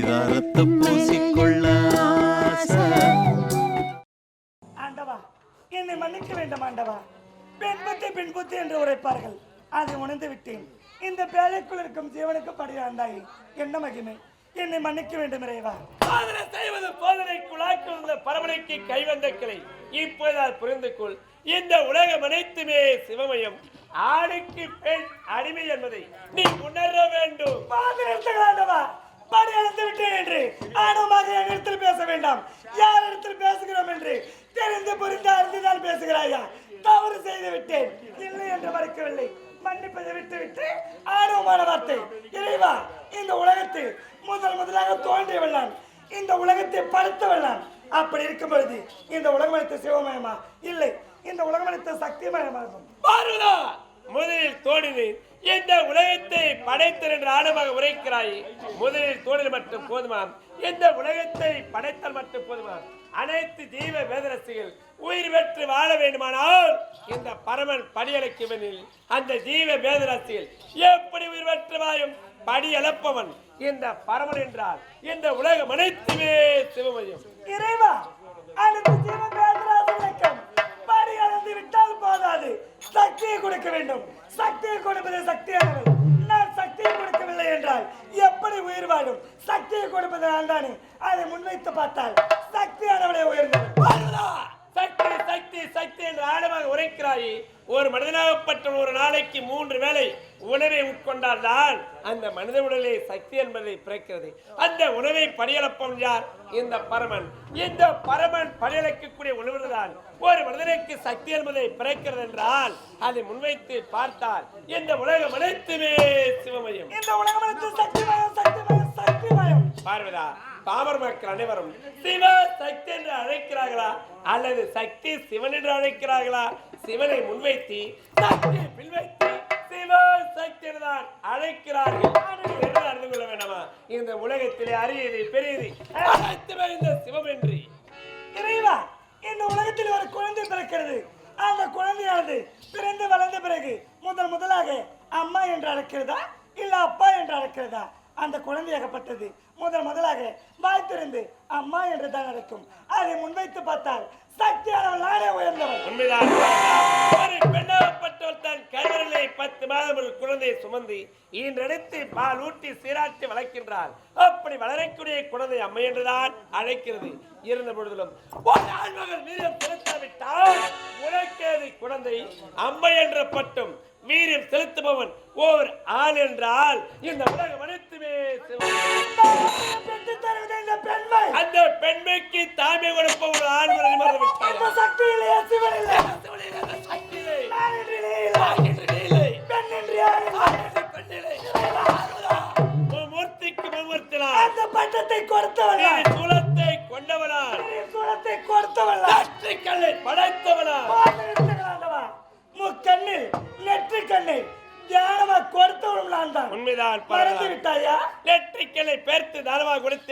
பரிதாரத்தை பூசிக்கொள்ள. ஆண்டவா என்னை மன்னிக்க வேண்டும் ஆண்டவா. பெண் புத்தி பெண் புத்தி என்று உரைப்பார்கள். அதை உணர்ந்து விட்டேன். இந்த பேழைக்குள் இருக்கும் ஜீவனுக்கு படியாண்டாய் என்ன மகிமை. என்னை மன்னிக்க வேண்டும் இறைவா. சாதனை செய்வது போதனை குழாக்குள்ள பரமனைக்கு கைவந்த கிளை. இப்போதால் புரிந்து கொள் இந்த உலகம் அனைத்துமே சிவமயம். ஆணுக்கு பெண் அடிமை என்பதை நீ உணர வேண்டும். ஆண்டவா. மடி அழைத்து விட்டேன் என்று ஆணவமாக என் இடத்தில் பேச வேண்டாம். யார் இடத்தில் பேசுகிறோம் என்று தெரிந்து புரிந்து அறிந்துதான் பேசுகிறாயா? தவறு செய்து விட்டேன். இல்லை என்று மறுக்கவில்லை. மன்னிப்பதை விட்டு விட்டு ஆர்வமான வார்த்தை. இறைவா இந்த உலகத்தில் முதல் முதலாக தோன்றிய நான் இந்த உலகத்தை படைத்தவள் நான் அப்படி இருக்கும் பொழுது இந்த உலகமளித்த சிவமயமா? இல்லை. இந்த உலகமளித்த சக்திமயமாகும். பாருதா முதலில் தோன்றினேன் இந்த உலகத்தை படைத்தல் என்று ஆழமாக உரைக்கிறாய்? முதலில் தோன்றல் மட்டும் போதுமாம். இந்த உலகத்தை படைத்தல் மட்டும் போதுமாம்? அனைத்து ஜீவ வேதரசிகள் உயிர் பெற்று வாழ வேண்டுமானால் இந்த பரமன் படியளக்குவனில் அந்த ஜீவ வேதரசிகள் எப்படி உயிர் பெற்று வாயும் படி அளப்பவன் இந்த பரமன் என்றால் இந்த உலகம் அனைத்துமே சிவமயம். இறைவா அனைத்து ஜீவ வேதரா படி விட்டால் போதாது. சக்தியை கொடுக்க வேண்டும். சக்தியை கொடுப்பது சக்தியானவர் நான் சக்தியை கொடுக்கவில்லை என்றால் எப்படி உயிர் வாழும்? சக்தியை கொடுப்பது நான் தானே. அதை முன்வைத்து பார்த்தால் சக்தியானவளே உயர்ந்தவர் சக்தி சக்தி சக்தி என்று ஆழமாக உரைக்கிறாயே. ஒரு மனிதனாகப்பட்ட ஒரு நாளைக்கு மூன்று வேளை உணவை உட்கொண்டால் தான் அந்த மனித உடலே சக்தி என்பதை பிறக்கிறது. அந்த உணவை படியளப்பம் யார்? இந்த பரமன். இந்த பரமன் பணியளிக்கக்கூடிய உணவுதான் ஒரு மனிதனுக்கு சக்தி என்பதை பிறக்கிறது என்றால் அதை முன்வைத்து பார்த்தால் இந்த உலகம் அனைத்துமே சிவமயம். இந்த உலகம் அனைத்து சக்திமயம் சக்திமயம் சக்திமயம். பார்வதா பாமர் மக்கள் அனைவரும் சிவ சக்தி என்று அழைக்கிறார்களா? அல்லது சக்தி சிவன் என்று அழைக்கிறார்களா? சிவனை முன்வைத்து சக்தி பின்வைத்து சிவ சக்தி என்றுதான் அழைக்கிறார்கள். என்று அறிந்து கொள்ள வேண்டாமா? இந்த உலகத்திலே அரியது பெரியது அனைத்துமே இந்த சிவம் என்று. இறைவா இந்த உலகத்தில் இருக்கிறது அந்த குழந்தையானது பிறந்து வளர்ந்த பிறகு முதல் முதலாக அம்மா என்று அழைக்கிறதா? இல்ல அப்பா என்று அழைக்கிறதா? அந்த குழந்தையாகப்பட்டது முதல் முதலாக வாய் திறந்து அம்மா என்று தான் அழைக்கும். அதை முன்வைத்து பார்த்தால் நானே உண்மைதான். பெண்ணாகப்பட்டவள் தன் கைவரலை பத்து மாதம் ஒரு குழந்தையை சுமந்து ஈன்றெடுத்து பால் ஊட்டி சீராட்டி வளர்க்கின்றாள். அப்படி வளரக்கூடிய குழந்தை அம்மை என்றுதான் அழைக்கிறது. இருந்த பொழுதிலும் ஆண்மகன் வீரியம் செலுத்தாவிட்டால் உனக்கேது குழந்தை? அம்மை என்ற பட்டம் வீரியம் செலுத்துபவன் ஓர் ஆண் என்றால் இந்த உலகம் அனைத்துமே இந்த பெண்மை. அந்த பெண்மைக்கு தாய்மை கொடுப்ப ஒரு ஆண் மறந்து விட்டார் அந்த சக்தியிலே சிவன்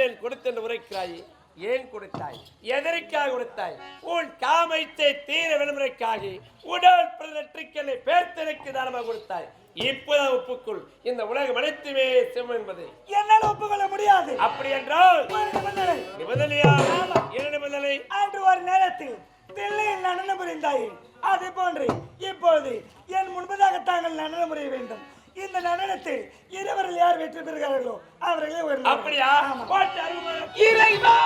தானமாக கொடுத்தேன் கொடுத்தேன் உரைக்கிறாய்? ஏன் கொடுத்தாய்? எதற்காக கொடுத்தாய்? உன் காமைத்தை தீர விளம்பரைக்காக உடல் பிற நெற்றிக்கல்லை பேர்த்தனுக்கு தானமாக கொடுத்தாய்? இப்போதான் ஒப்புக்குள். இந்த உலகம் அனைத்துமே சிவம் என்பது. என்னால் ஒப்புக்கொள்ள முடியாது. அப்படி என்றால் நிபந்தனையா? என்ன நிபந்தனை? அன்று ஒரு நேரத்தில் தில்லையில் நடனம் புரிந்தாயே. அதே போன்று இப்பொழுது என் முன்பதாக தாங்கள் நடனம் புரிய வேண்டும். இந்த நடனத்தில் இருவரில் யார் வெற்றி பெறுகிறார்களோ அவர்களே ஒரு அப்படியா. இறைவா!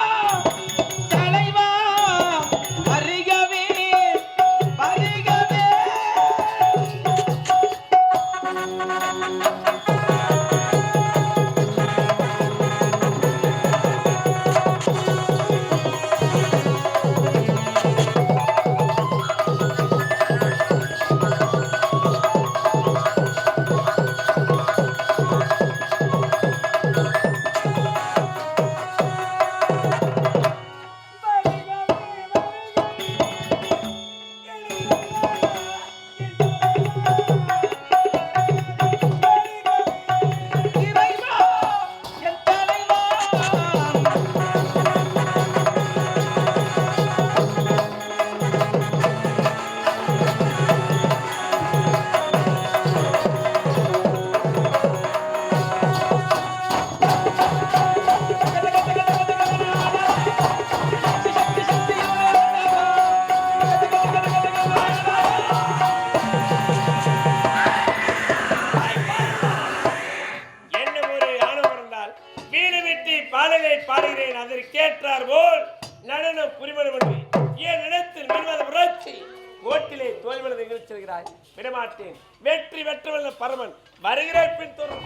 மாட்டேன் வெற்றி வெற்றவல்ல பரமன். வருகிறேன் பின் தொடர்ந்து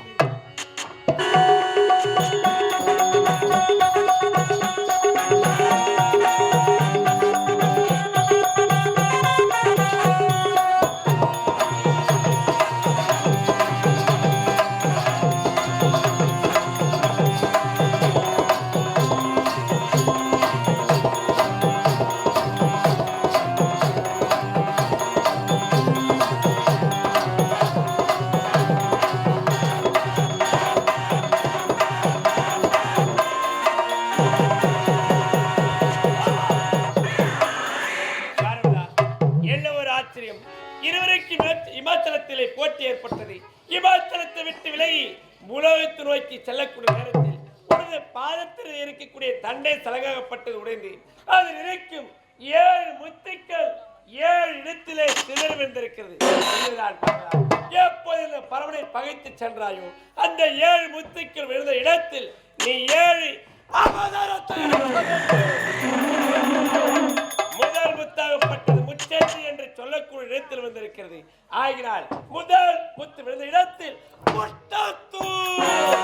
பாதத்தில் இருக்கக்கூடிய தண்டை சலகாகப்பட்டது உடைந்து அது இருக்கும் ஏழு முத்துக்கள் ஏழு இடத்திலே சிதறி விழுந்திருக்கிறது. எப்போது இந்த பரவனை பகைத்து சென்றாயோ அந்த ஏழு முத்துக்கள் விழுந்த இடத்தில் நீ ஏழு முதல் முத்தாகப்பட்டது முச்சேற்றி என்று சொல்லக்கூடிய இடத்தில் வந்திருக்கிறது ஆகினால் முதல் முத்து விழுந்த இடத்தில் முட்டத்தூர்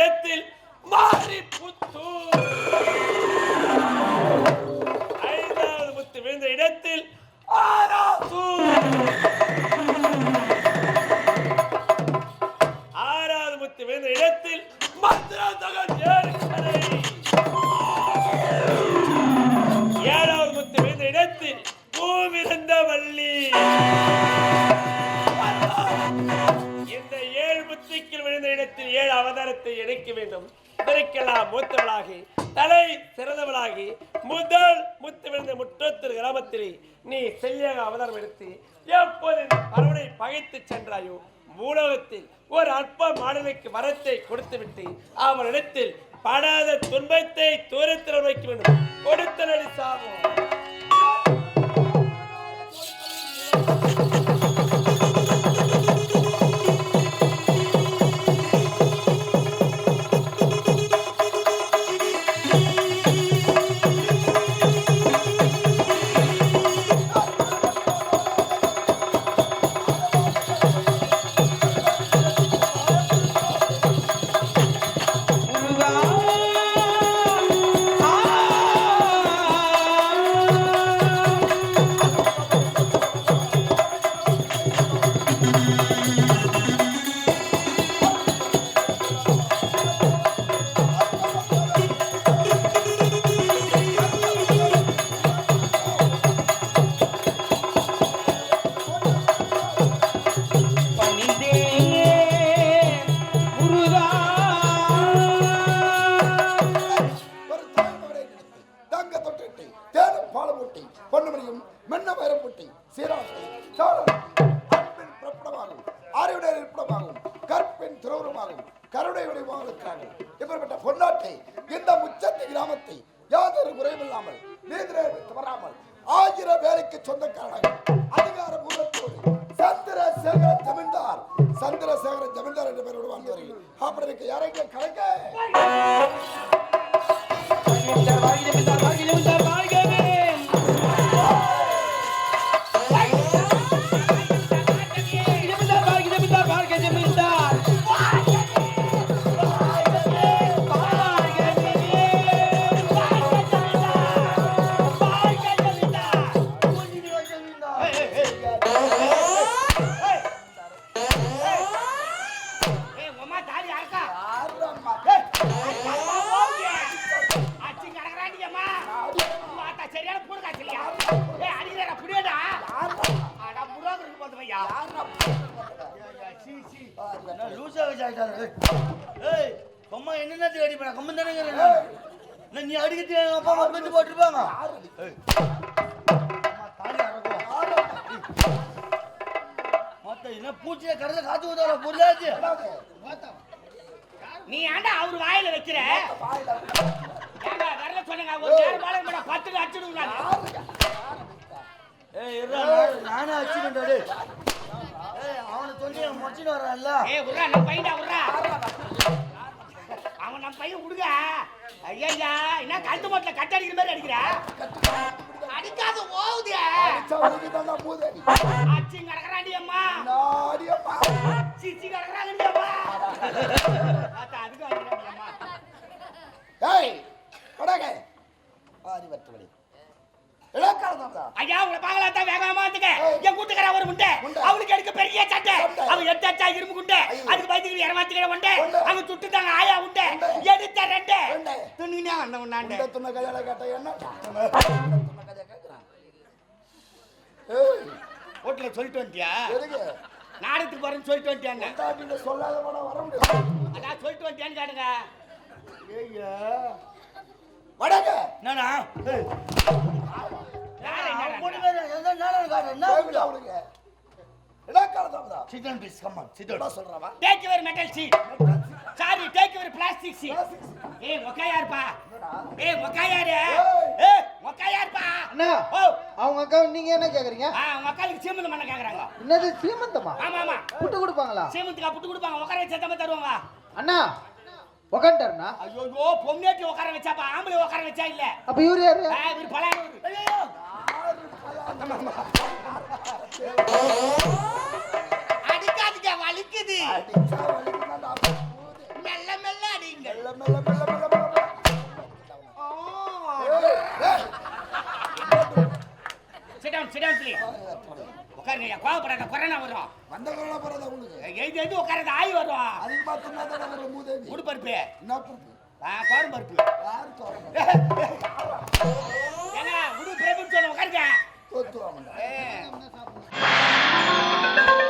இடத்தில் மாறி இடத்தில் ஐந்தாவது முத்து விழுந்த இடத்தில் ஆராசூர். ஆறாவது முத்து விழுந்த இடத்தில் மதுராந்தகன் ஏரிக்கரை. ஏழாவது முத்து விழுந்த இடத்தில் பூவிருந்த வள்ளி. இணைக்க வேண்டும். இதற்கெல்லாம் மூத்தவளாகி தலை சிறந்தவளாகி முதல் முத்து விழுந்த முற்றத்தூர் கிராமத்திலே நீ செல்லியாக அவதாரம் எடுத்து எப்போது இந்த பகைத்து சென்றாயோ மூலகத்தில் ஒரு அற்ப மாடலுக்கு வரத்தை கொடுத்துவிட்டு அவனிடத்தில் படாத துன்பத்தை தூரத்தில் வைக்க வேண்டும். கொடுத்த நடி சாகும் கற்பின் திருவுருமாகும் கருணை வடிவங்களுக்காக இப்படிப்பட்ட பொன்னாட்டை இந்த முச்சத்தை கிராமத்தை யாதொரு குறைவில்லாமல் நீதிரை தவறாமல் ஆயிரம் வேலைக்கு சொந்தக்காரனாக அதிகார பூர்வத்தோடு சந்திரசேகர ஜமீன்தார் சந்திரசேகர ஜமீன்தார் என்ற பெயரோடு வாழ்ந்து வருகிறேன் அப்படி இருக்க யாரைங்க கலைக்க என்னென்ன அடிப்பா? கம்மன் தானே நீ அடிக்கிறது எங்க அப்பா அம்மா பெஞ்சு போட்டிருப்பாங்க? ஏய். என்ன பூச்சியை கடந்த காத்து ஊதார பொருளாச்சு நீ ஏன்டா அவர் வாயில வைக்கிற? ஏன்டா வரல சொன்னங்க ஒரு நேரம் பாலம் கூட பத்துக்கு அடிச்சுடுங்க ஏய் நானே ஏய் அவனை சொல்லி முடிச்சுட்டு வரான்ல ஏய் உர்ரா நம்ம பையன்டா உர்ரா அவன் நம்ம பையன் விடுங்க ஐயா என்ன கழுத்து மோட்டில் கட்ட அடிக்கிற மாதிரி அடிக்கிற? அடிக்காத மூதேவி அச்சி கிடக்குறாண்டி அம்மா. சிச்சி கிடக்குறாங்கடி அம்மா. அதுக்கு ஏய் படக ஆதி இளக்காலதான்டா ஐயா உங்களை பார்க்கலாம் தான் வேகமா. என் கூட்டுக்கார ஒரு முண்டை. அவனுக்கு எடுக்க பெரிய சட்டை. அவன் எடுத்து அச்சா இரும்பு குண்டை. அதுக்கு பயந்துக்கு இரமாத்திக்கிற உண்டை. அங்க சுட்டு தாங்க ஆயா உண்டை. எடுத்த ரெண்டு. துணினா அந்த உண்டாண்டு துணை கதையில கேட்ட என்ன? சொல்லிட்டு எதுக்கு? நாடகத்துக்கு போறேன்னு சொல்லிட்டு கொண்டாட்டின்னு சொல்லாத வர முடியும் அதான் சொல்லிட்டு வந்துட்டியான்னு கேட்டுங்க ஐயா வடக என்னடா என்ன சொல்றவா? Take your metal seat sorry take your plastic seat ஏய் மொக்கையாருப்பா. ஏய் மொக்கையாரு. ஏய். மொக்கையாருப்பா. அண்ணா ஓ. அவங்க அக்கா நீங்க என்ன கேக்குறீங்க? ஆ மொக்காலுக்கு சீமந்தம் பண்ண கேக்குறாங்க. என்னது சீமந்தமா? ஆமா ஆமா. புட்டு கொடுப்பாங்களா? சீமந்துக்கா புட்டு கொடுப்பாங்க. உட்கார வச்சா தான் தருவாங்க. அண்ணா உக்காண்டாருண்ணா ஐயோ ஐயோ பொண்ணேட்டி உட்கார வச்சாப்பா. ஆம்பளை உட்கார வச்சா இல்ல. அப்ப இவரு யாரு? ஆ, இவர் பலாயிரம் ஐயோ அடிக்காதீங்க வலிக்குது. மெல்ல மெல்ல அடிங்க. மெல்ல மெல்ல மெல்ல மெல்ல. Sit down sit down please உட்காருங்க கோவப்படாத கொரோனா வரும். வந்த கொரோனா போறதா உங்களுக்கு எழுதி எழுதி உட்காரது ஆய் வரும். அதிகமா தின்னாதான் வர மூதேவி உடு பருப்பு. என்ன பருப்பு ஆ கோரம் பருப்பு. யாரு தோறணும் ஏங்க உடு பிரபுன்னு சொல்ல உட்காருங்க. Ô, toma. É. é.